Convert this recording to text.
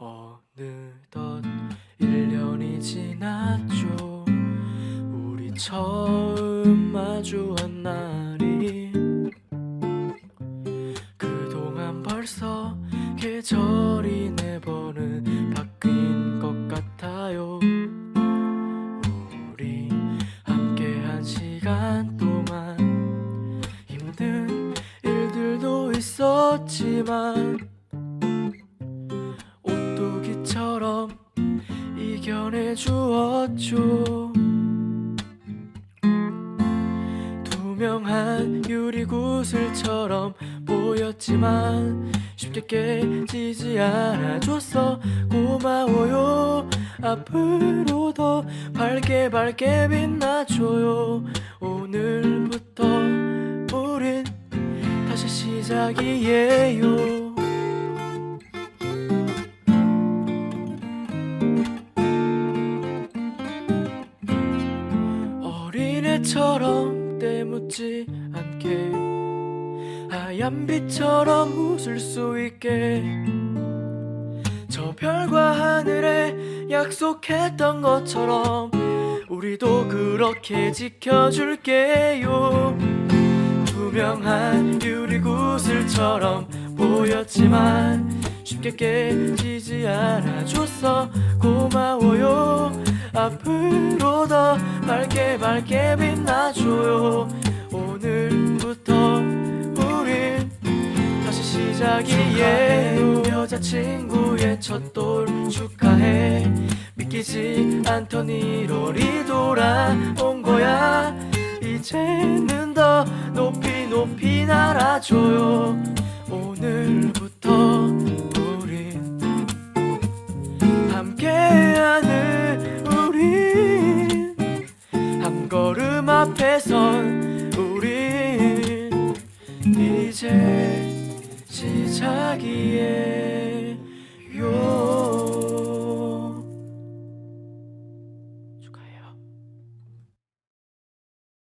어느덧 1년이 지났죠. 우리 처음 마주한 날이 그동안 벌써 계절이 네 번은 바뀐 것 같아요. 우리 함께한 시간 동안 힘든 일들도 있었지만 주었죠 투명한 유리구슬처럼 보였지만 쉽게 깨지지 않아줘서 고마워요. 앞으로 더 밝게 밝게 빛나줘요. 오늘부터 우린 다시 시작이에요 어린애처럼 때묻지 않게. 하얀 빛처럼 웃을 수 있게. 저 별과 하늘에 약속했던 것처럼 우리도 그렇게 지켜줄게요. 투명한 유리구슬처럼 보였지만 쉽게 깨지지 않아줘서 고마워요. 더 밝게 밝게 빛나줘요. 오늘부터 우린 다시 시작이에요. 여자친구의 첫 돌 축하해. 믿기지 않던 1월이 돌아온 거야. 이제는 더 높이 높이 날아줘요 앞에선 우린 이제 시작이에요